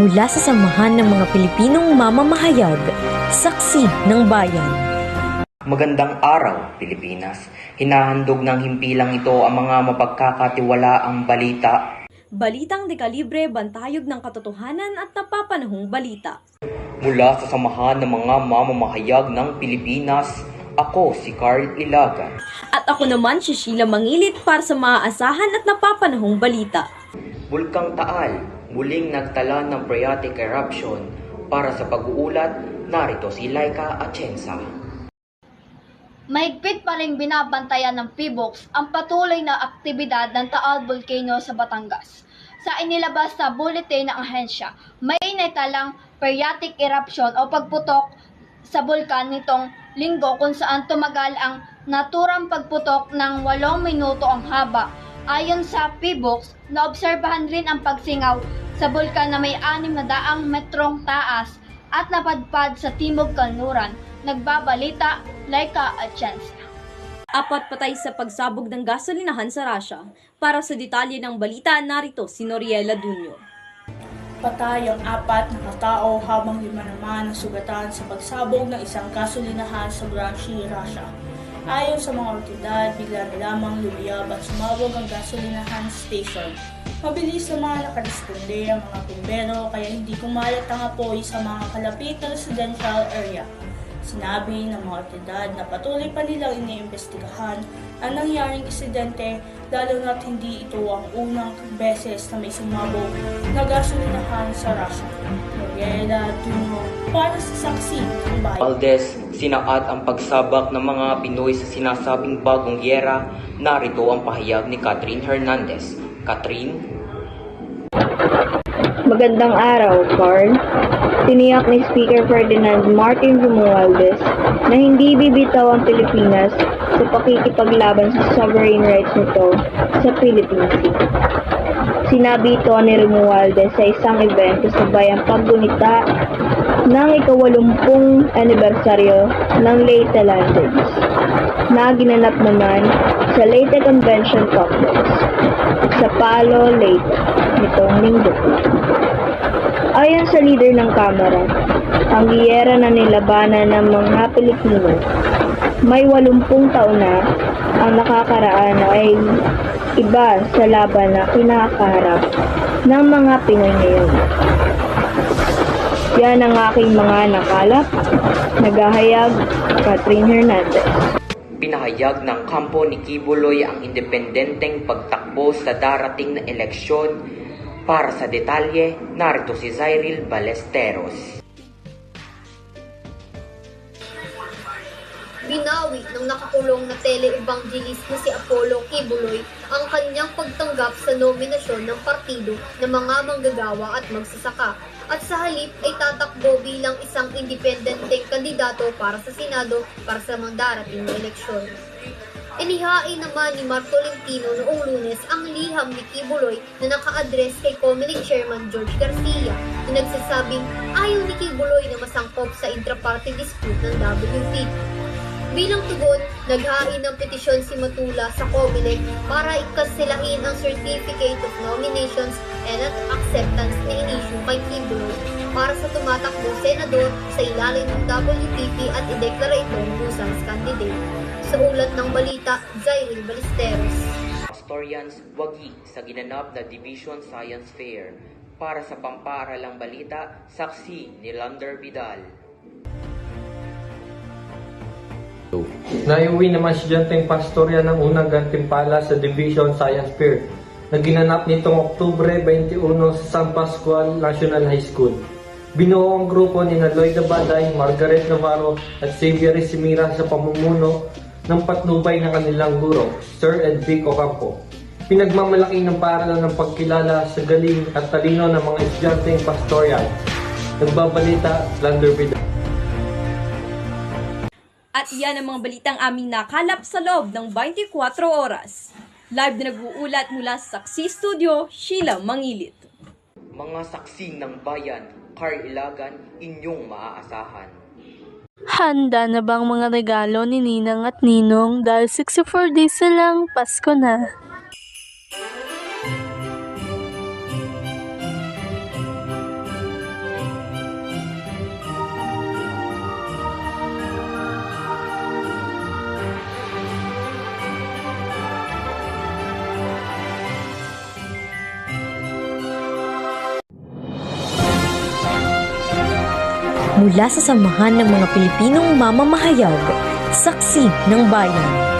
mula sa samahan ng mga Pilipinong mamamahayag, saksi ng bayan. Magandang araw, Pilipinas. Hinahandog ng himpilang ito ang mga mapagkakatiwalaang balita Balitang dekalibre, bantayog ng katotohanan at napapanahong balita. mula sa samahan ng mga mamamahayag ng Pilipinas. Ako si Carl Ilagan. At ako naman si Sheila Mangilit para sa maaasahan at napapanahong balita. Bulkang Taal, muling nagtala ng phreatic eruption. Para sa pag-uulat, narito si Laika Atienza. Mahigpit pa rin binabantayan ng PBOX ang patuloy na aktibidad ng Taal Volcano sa Batangas. Sa inilabas na bulletin ng ahensya, may naitalang phreatic eruption o pagputok sa bulkan nitong linggo kung saan tumagal ang naturang pagputok ng 8 minuto ang haba. Ayon sa PBOX, naobserbahan rin ang pagsingaw sa bulkan na may 6 na daang metrong taas at napadpad sa Timog Kanluran. Nagbabalita, Laika at Chance. Apat patay sa pagsabog ng gasolinahan sa Russia. Para sa detalye ng balita, narito si Noriela Dunyo. Patay ang apat na katao habang lima naman ang sugatan sa pagsabog ng isang gasolinahan sa Gramsci, Russia. Ayon sa mga otoridad, bigla na lamang lumiyab at sumabog ang gasolinahan station. Mabilis naman nakaresponde ang mga bumbero kaya hindi kumalat ang apoy sa mga kalapit na residential area. Sinabi ng mga otoridad na patuloy pa nilang iniimbestigahan ang nangyaring insidente lalo na't hindi ito ang unang beses na may sumabog na gasolinahan sa Russia. Mariela Duno para sa saksi ng bayan. Valdez, sinaat ang pagsabak ng mga Pinoy sa sinasabing bagong gyera. Narito ang pahayag ni Catherine Hernandez. Catherine? Magandang araw, Carl. Tiniyak ni Speaker Ferdinand Martin Romualdez na hindi bibitaw ang Pilipinas sa pakikipaglaban sa sovereign rights nito sa Philippine Sea. Sinabi ito ni Romualdez sa isang event kasabay ang paggunita ng ikawalumpung anibersaryo ng Leyte Landings na ginanap naman sa Leyte Convention Complex sa Palo, Leyte nitong linggo. Ayon sa leader ng Kamara, ang giyera na nilabanan ng mga Pilipino may 80 taon na ang nakakaraan ay iba sa laban na kinakaharap ng mga Pinoy ngayon. Yan ang aking mga nakalap, nagahayag, Catherine Hernandez. Pinahayag ng kampo ni Kibuloy ang independenteng pagtakbo sa darating na eleksyon. Para sa detalye, narito si Zyril Balesteros. Binawi ng nakakulong na tele-evangelist na si Apollo Kibuloy ang kanyang pagtanggap sa nominasyon ng partido ng mga manggagawa at magsasaka at sa halip ay tatakbo bilang isang independenteng kandidato para sa Senado para sa mga darating na eleksyon. Inihain naman ni Marco Lentino noong lunes ang liham ni Kibuloy na naka-address kay Comelec Chairman George Garcia na nagsasabing ayaw ni Kibuloy na masangkop sa intra-party dispute ng WP. Bilang tugon, naghain ng petisyon si Matula sa COMELEC para ikanselahin ang Certificate of Nominations and Acceptance na inisyu kay Kibuloy para sa tumatakbo senador sa ilalim ng WPP at ideklara itong Busan's candidate. Sa ulat ng balita, Zyril Ballesteros. Pastorians Wagi sa ginanap na Division Science Fair. Para sa pampaaralang balita, saksi ni Lander Vidal. Naiuwi naman estudyanteng pastorya ng unang gantimpala sa Division Science Fair na ginanap nitong Oktubre 21 sa San Pascual National High School. Binuo ang grupo ni Lloyd Baday, Margaret Navarro at Xavier Simira sa pamumuno ng patnubay ng kanilang guro, Sir Ed Vic Ocampo. Pinagmamalaki ng paaralan ng pagkilala sa galing at talino ng mga estudyanteng pastoral. Nagbabalita, Lander Vidal. At iyan ang mga balitang aming nakalap sa loob ng 24 oras. Live na nag-uulat mula sa Saksi Studio, Sheila Mangilit. Mga saksi ng bayan, Carl Ilagan, inyong maaasahan. Handa na bang mga regalo ni Ninang at Ninong dahil 64 days na lang Pasko na? Mula sa samahan ng mga Pilipinong mamamahayag, saksi ng bayan.